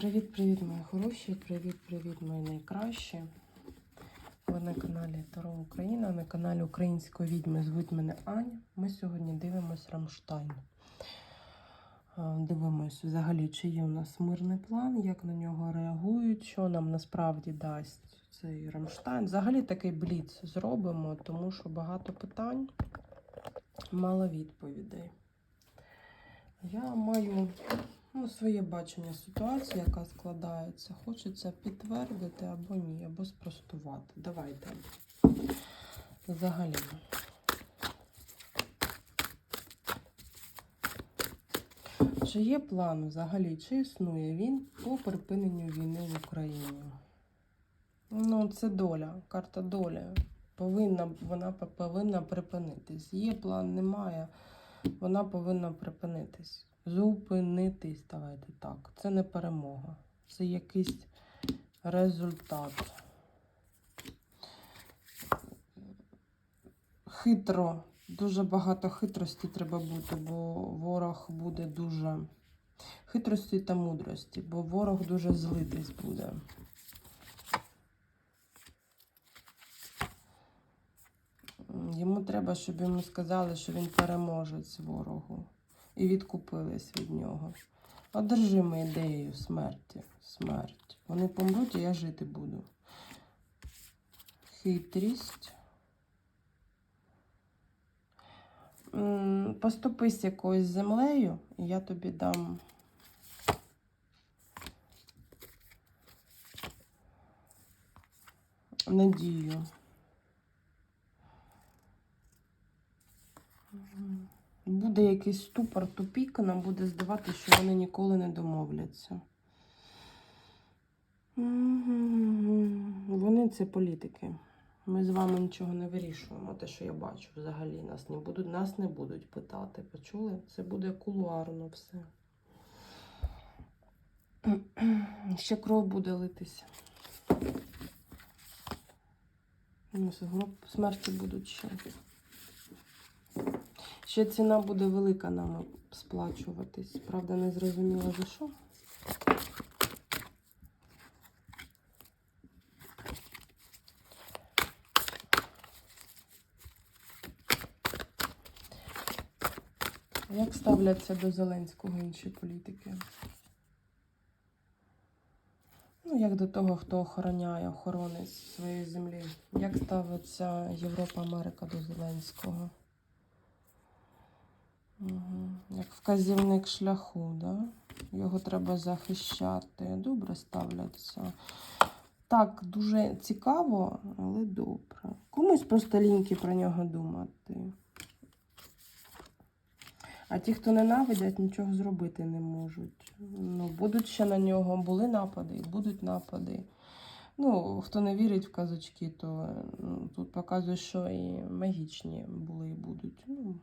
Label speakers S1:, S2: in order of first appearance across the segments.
S1: Привіт-привіт, мої хороші! Привіт-привіт, мої найкращі. Ви на каналі Таро Україна, на каналі Української відьми звуть мене Аня. Ми сьогодні дивимось Рамштайн. Дивимось взагалі, чи є у нас мирний план, як на нього реагують, що нам насправді дасть цей Рамштайн. Взагалі такий бліц зробимо, тому що багато питань, мало відповідей. Я маю ну, своє бачення ситуації, яка складається. Хочеться підтвердити або ні, або спростувати. Давайте. Взагалі. Чи є план взагалі, чи існує він по припиненню війни в Україні? Ну, це доля, карта доля. Повинна, вона повинна припинитись. Є план, немає. Вона повинна припинитись. Зупинитись, давайте так. Це не перемога. Це якийсь результат. Хитро. Дуже багато хитрості треба бути, бо ворог буде дуже. Хитрості та мудрості, бо ворог дуже злитись буде. Йому треба, щоб йому сказали, що він переможець ворогу. І відкупились від нього. Одержимо ідеєю смерті. Смерть. Вони помруть, а я жити буду. Хитрість. Поступись якоюсь землею, і я тобі дам. Надію. Буде якийсь ступор, тупік, нам буде здавати, що вони ніколи не домовляться. Вони це політики. Ми з вами нічого не вирішуємо. Те, що я бачу, взагалі нас не будуть, нас не будуть питати. Почули? Це буде кулуарно все. Ще кров буде литися. Гроб смерті будуть ще. Ще ціна буде велика нам сплачуватись. Правда, не зрозуміло за що. Як ставляться до Зеленського інші політики? Ну, як до того, хто охороняє охоронець своєї землі. Як ставиться Європа, Америка до Зеленського? Як вказівник шляху, да? Його треба захищати. Добре ставляться. Так, дуже цікаво, але добре. Комусь просто ліньки про нього думати. А ті, хто ненавидять, нічого зробити не можуть. Ну, будуть ще на нього, були напади, будуть напади. Ну, хто не вірить в казочки, то ну, тут показує, що і магічні були і будуть. Ну,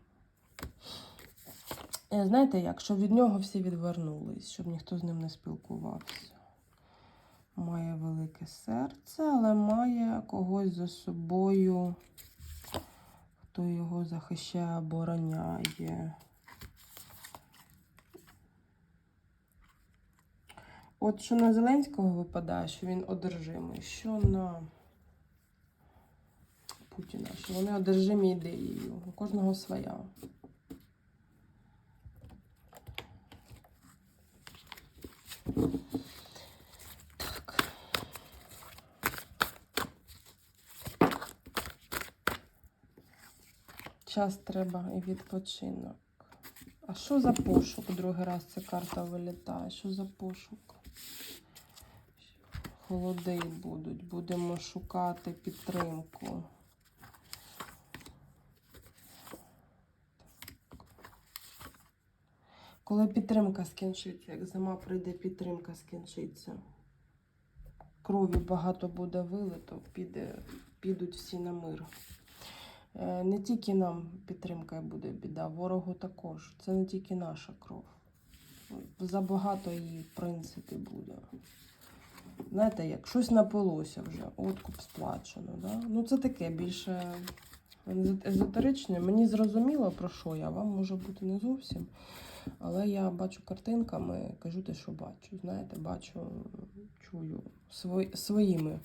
S1: Знаєте як, щоб від нього всі відвернулись, щоб ніхто з ним не спілкувався. Має велике серце, але має когось за собою, хто його захищає, обороняє. От що на Зеленського випадає, що він одержимий, що на Путіна, що вони одержимі ідеєю. У кожного своя. Так. Час треба і відпочинок. А що за пошук? Другий раз ця карта вилітає. Що за пошук? Холоди будуть. Будемо шукати підтримку. Коли підтримка скінчиться, як зима прийде, підтримка скінчиться. Крові багато буде вилито, піде, підуть всі на мир. Е, Не тільки нам підтримка буде біда, ворогу також. Це не тільки наша кров. Забагато її, в принципі, буде. Знаєте, як щось напилося вже, откуп сплачено. Да? Ну, це таке більше езотеричне. Мені зрозуміло, про що я, вам може бути не зовсім. Але я бачу картинками, кажу те, що бачу. Знаєте, бачу, чую свої, своїми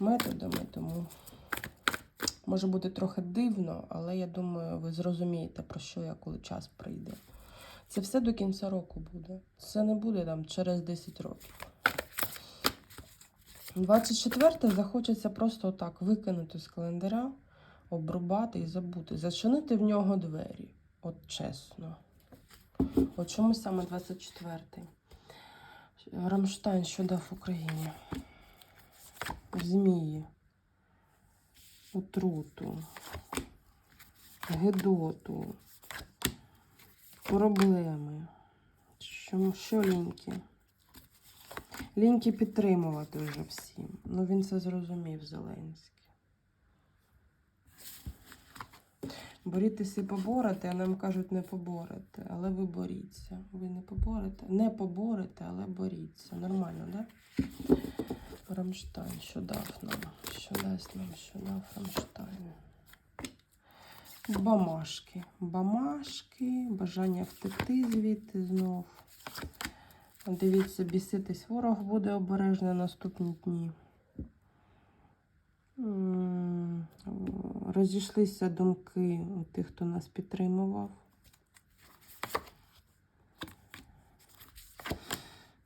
S1: методами, тому може бути трохи дивно, але я думаю, ви зрозумієте, про що я, коли час прийде. Це все до кінця року буде. Це не буде там через 10 років. 24 захочеться просто отак викинути з календаря, обрубати і забути, зачинити в нього двері. От чесно. От чому саме 24-й? Рамштайн, що дав Україні? Змії, отруту, гедоту, проблеми. Що, що ліньки? Ліньки підтримувати вже всім. Ну він це зрозумів, Зеленський. Борітися і поборете, а нам кажуть, не поборете, але ви боріться. Ви не поборете? Не поборете, але боріться. Нормально? Да? Рамштайн, що дав нам? Що дасть нам, що дав Рамштайн? Бамашки. Бамашки, бажання втекти звідти знов. Дивіться, біситись ворог буде обережно наступні дні. Розійшлися думки у тих, хто нас підтримував.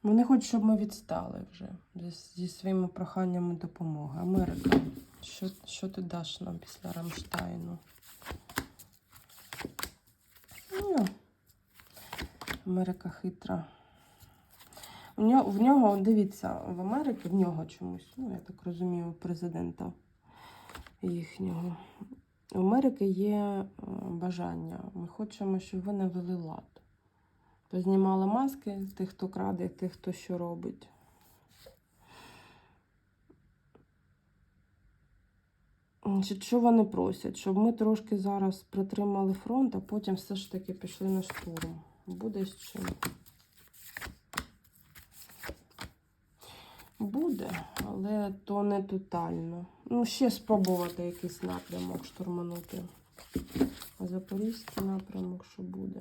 S1: Вони хочуть, щоб ми відстали вже зі, зі своїми проханнями допомоги. Америка, що, що ти даш нам після Рамштайну? Ну, Америка хитра. У нього, в нього, дивіться, в Америці, в нього чомусь, ну, я так розумію, президента їхнього. У Америки є е, бажання. Ми хочемо, щоб ви навели лад. Познімали маски тих, хто краде, тих, хто що робить. Що вони просять? Щоб ми трошки зараз притримали фронт, а потім все ж таки пішли на штурм. Буде з чим. Буде, але то не тотально. Ну, ще спробувати якийсь напрямок штурманути. Запорізький напрямок, що буде.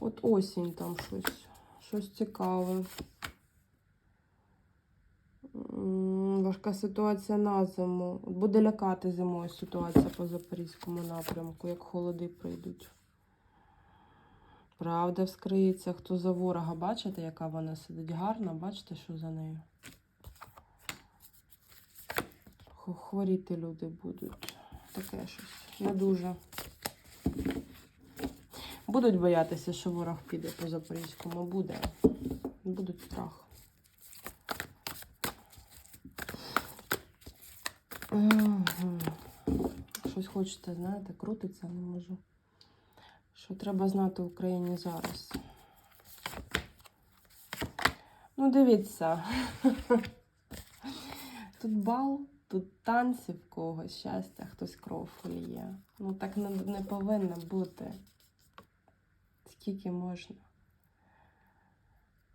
S1: От осінь там щось, щось цікаве. Важка ситуація на зиму. Буде лякати зимою ситуація по Запорізькому напрямку, як холоди прийдуть. Правда вскриється, хто за ворога. Бачите, яка вона сидить гарна, бачите, що за нею? Хворіти люди будуть. Таке щось. Не дуже. Будуть боятися, що ворог піде по Запорізькому. Буде. Будуть страх. Щось хочете, знаєте, крутиться, не можу. Що треба знати в Україні зараз? Ну, дивіться. Тут бал, тут танці в когось, щастя, хтось кров ліє. Ну так не, не повинно бути. Скільки можна.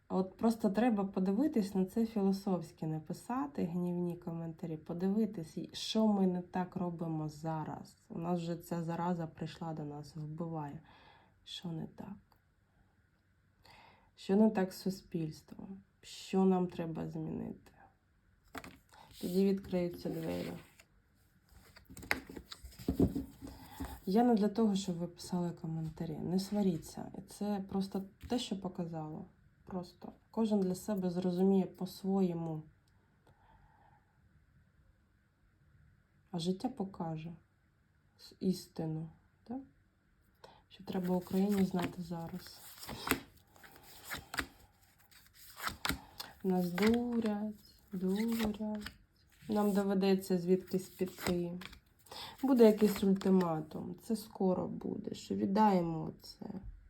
S1: От просто треба подивитись на це філософськи, не писати гнівні коментарі, подивитись, що ми не так робимо зараз. У нас вже ця зараза прийшла до нас, вбиває. Що не так? Що не так з суспільством? Що нам треба змінити? Тоді відкриються двері. Я не для того, щоб ви писали коментарі. Не сваріться. Це просто те, що показало. Просто кожен для себе зрозуміє по-своєму. А життя покаже істину, так? що треба Україні знати зараз. Нас дурять, дурять. Нам доведеться звідкись піти. Буде якийсь ультиматум. Це скоро буде. Що віддаємо це.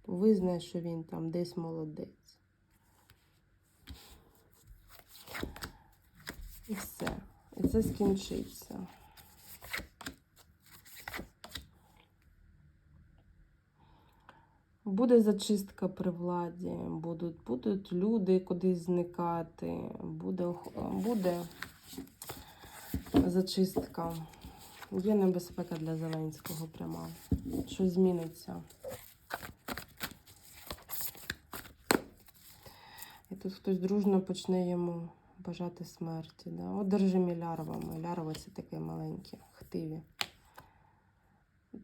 S1: Визнає, що він там десь молодець. І все. І це скінчиться. Буде зачистка при владі, будуть, будуть люди кудись зникати, буде, буде зачистка. Є небезпека для Зеленського пряма. Щось зміниться? І тут хтось дружно почне йому бажати смерті. Да? Одержимі лярвами. Лярва це такі маленькі, хтиві.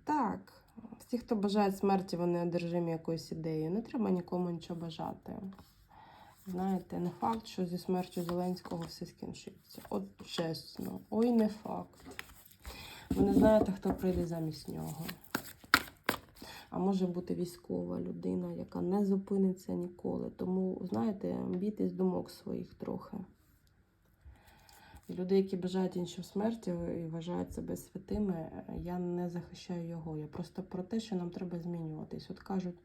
S1: Так, всі, хто бажає смерті, вони одержимі якоюсь ідеєю. Не треба нікому нічого бажати. Знаєте, не факт, що зі смертю Зеленського все скінчиться. От чесно, ой, не факт. Ви не знаєте, хто прийде замість нього. А може бути військова людина, яка не зупиниться ніколи. Тому, знаєте, бійтесь думок своїх трохи. Люди, які бажають іншим смерті і вважають себе святими, я не захищаю його. Я просто про те, що нам треба змінюватись. От кажуть,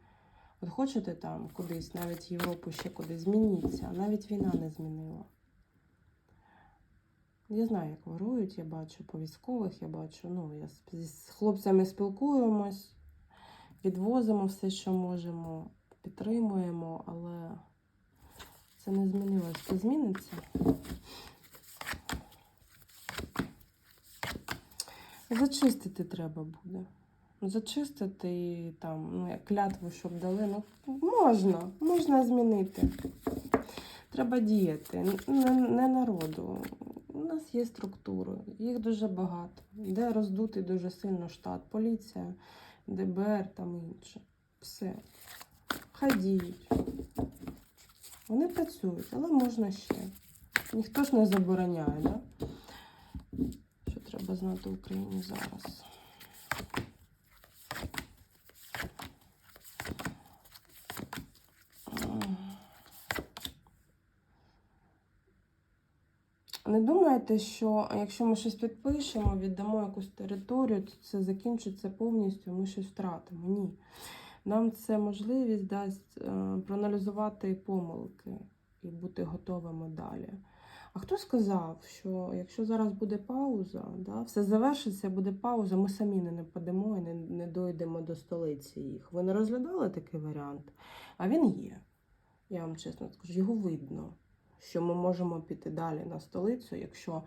S1: от хочете там кудись, навіть Європу ще кудись, змініться, а навіть війна не змінила. Я знаю, як ворують, я бачу по військових, я бачу, ну, я з- хлопцями спілкуємось, відвозимо все, що можемо, підтримуємо, але це не змінилось. Це зміниться. Зачистити треба буде. Зачистити там, ну, клятву, щоб дали. Ну, можна, можна змінити. Треба діяти. Не, не народу. У нас є структури, їх дуже багато. Де роздутий дуже сильно штат, поліція, ДБР там інше. Все. Хай діють. Вони працюють, але можна ще. Ніхто ж не забороняє, да? Що треба знати Україні зараз? Не думайте, що якщо ми щось підпишемо, віддамо якусь територію, то це закінчиться повністю, ми щось втратимо. Ні. Нам це можливість дасть е, проаналізувати помилки і бути готовими далі. А хто сказав, що якщо зараз буде пауза, да, все завершиться, буде пауза, ми самі не нападемо і не, не дойдемо до столиці їх. Ви не розглядали такий варіант? А він є. Я вам чесно скажу, його видно, що ми можемо піти далі на столицю, якщо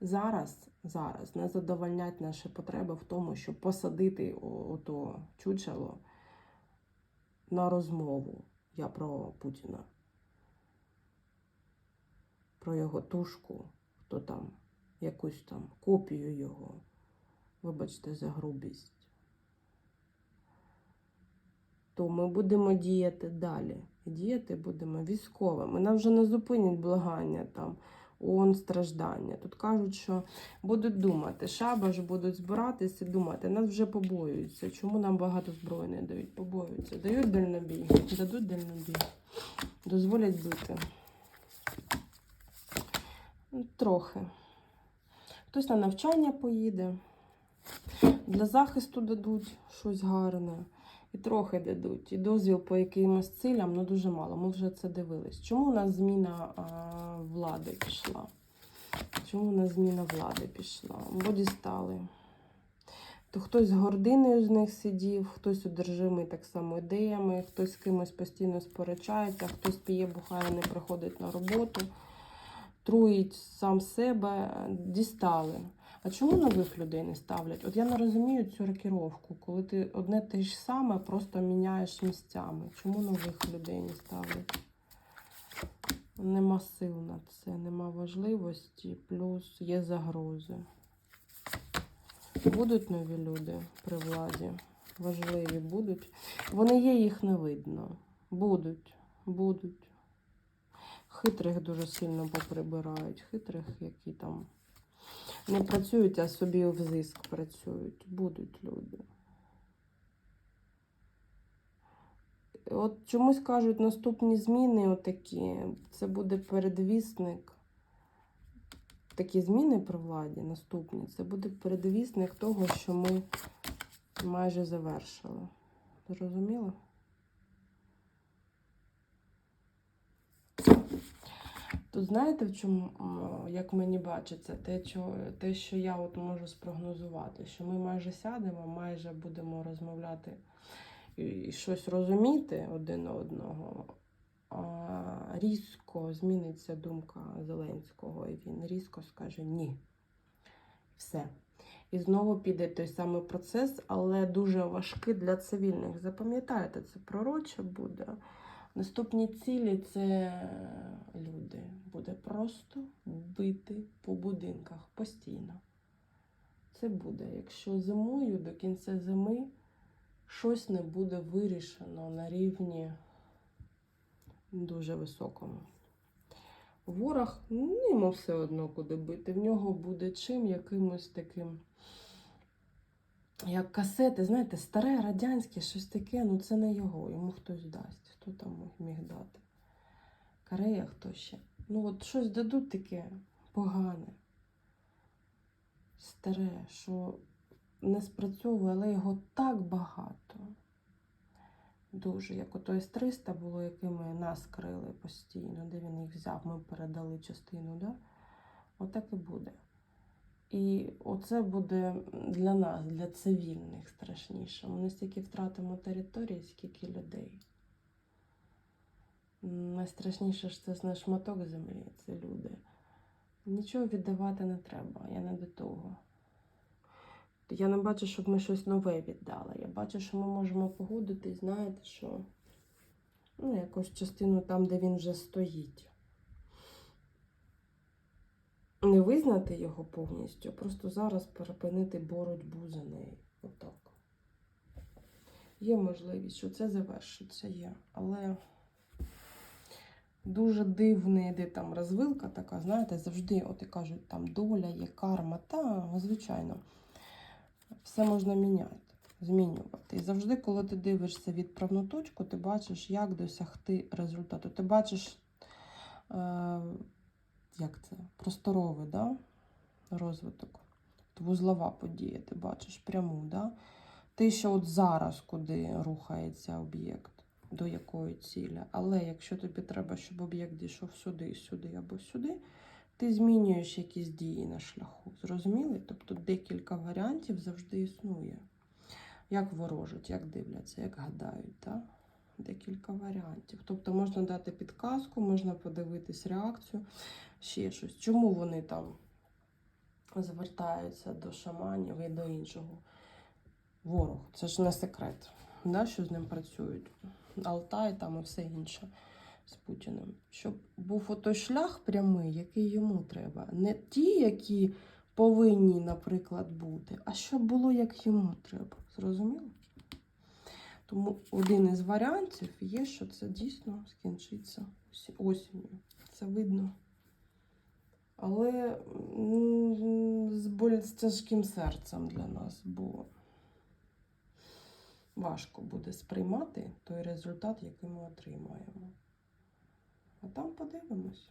S1: зараз, зараз не задовольнять наші потреби в тому, щоб посадити ото чучело на розмову. Я про Путіна. Про його тушку, хто там, якусь там копію його. Вибачте за грубість. То ми будемо діяти далі. Діяти будемо військовими. Нам вже не зупинять благання там, ООН страждання. Тут кажуть, що будуть думати, шабаш будуть збиратися і думати. Нас вже побоюються. Чому нам багато зброї не дають? Побоюються. Дають дальнобій, дадуть дальнобій. Дозволять бити. Трохи. Хтось на навчання поїде, для захисту дадуть щось гарне. І трохи дадуть. І дозвіл по якимось цілям, ну дуже мало. Ми вже це дивились. Чому у нас зміна а, влади пішла? Чому у нас зміна влади пішла? Бо дістали. То хтось з гординою з них сидів, хтось одержимий так само ідеями, хтось з кимось постійно сперечається, хтось п'є, бухає, не приходить на роботу, труїть сам себе, дістали. А чому нових людей не ставлять? От я не розумію цю рокіровку, коли ти одне те ж саме просто міняєш місцями. Чому нових людей не ставлять? Нема сил на це, нема важливості, плюс є загрози. Будуть нові люди при владі, важливі будуть. Вони є, їх не видно. Будуть, будуть. Хитрих дуже сильно поприбирають. Хитрих, які там не працюють, а собі в зиск працюють. Будуть люди. От чомусь кажуть, наступні зміни отакі, це буде передвісник. Такі зміни при владі наступні, це буде передвісник того, що ми майже завершили. Зрозуміло? Тут знаєте, в чому, як мені бачиться, те, те, що я от можу спрогнозувати, що ми майже сядемо, майже будемо розмовляти і, щось розуміти один одного. А різко зміниться думка Зеленського, і він різко скаже ні. Все. І знову піде той самий процес, але дуже важкий для цивільних. Запам'ятайте, це пророче буде. Наступні цілі це люди. Буде просто бити по будинках постійно. Це буде. Якщо зимою до кінця зими щось не буде вирішено на рівні дуже високому. Ворог ну, йому все одно куди бити. В нього буде чим якимось таким, як касети, знаєте, старе, радянське, щось таке, ну це не його, йому хтось дасть. Хто там міг дати? Корея хто ще? Ну от щось дадуть таке погане, старе, що не спрацьовує, але його так багато. Дуже, як ото С-300 було, якими нас крили постійно, де він їх взяв, ми передали частину, да? Отак і буде. І оце буде для нас, для цивільних страшніше. Ми настільки втратимо території, скільки людей. Найстрашніше ж це не шматок землі, це люди. Нічого віддавати не треба, я не до того. Я не бачу, щоб ми щось нове віддали. Я бачу, що ми можемо погодитись, знаєте, що ну, якусь частину там, де він вже стоїть. Не визнати його повністю, просто зараз перепинити боротьбу за неї. Отак. Є можливість, що це завершиться, є. Але дуже дивна йде там розвилка така, знаєте, завжди, от і кажуть, там доля є карма. Та, звичайно все можна міняти, змінювати. І завжди, коли ти дивишся відправну точку, ти бачиш, як досягти результату. Ти бачиш, е, як це, просторовий да? розвиток, вузлова подія, ти бачиш пряму. Да? Ти ще от зараз, куди рухається об'єкт, до якої цілі. Але якщо тобі треба, щоб об'єкт дійшов сюди, сюди або сюди, ти змінюєш якісь дії на шляху. Зрозуміли? Тобто декілька варіантів завжди існує. Як ворожать, як дивляться, як гадають. Так? Декілька варіантів. Тобто можна дати підказку, можна подивитись реакцію, ще щось. Чому вони там звертаються до шаманів і до іншого? Ворог, це ж не секрет, да, що з ним працюють. Алтай там і все інше з Путіним. Щоб був отой шлях прямий, який йому треба. Не ті, які повинні, наприклад, бути, а щоб було як йому треба. Зрозуміло? Тому один із варіантів є, що це дійсно скінчиться осі- осінню. Це видно. Але з боль з тяжким серцем для нас, бо важко буде сприймати той результат, який ми отримаємо. А там подивимось.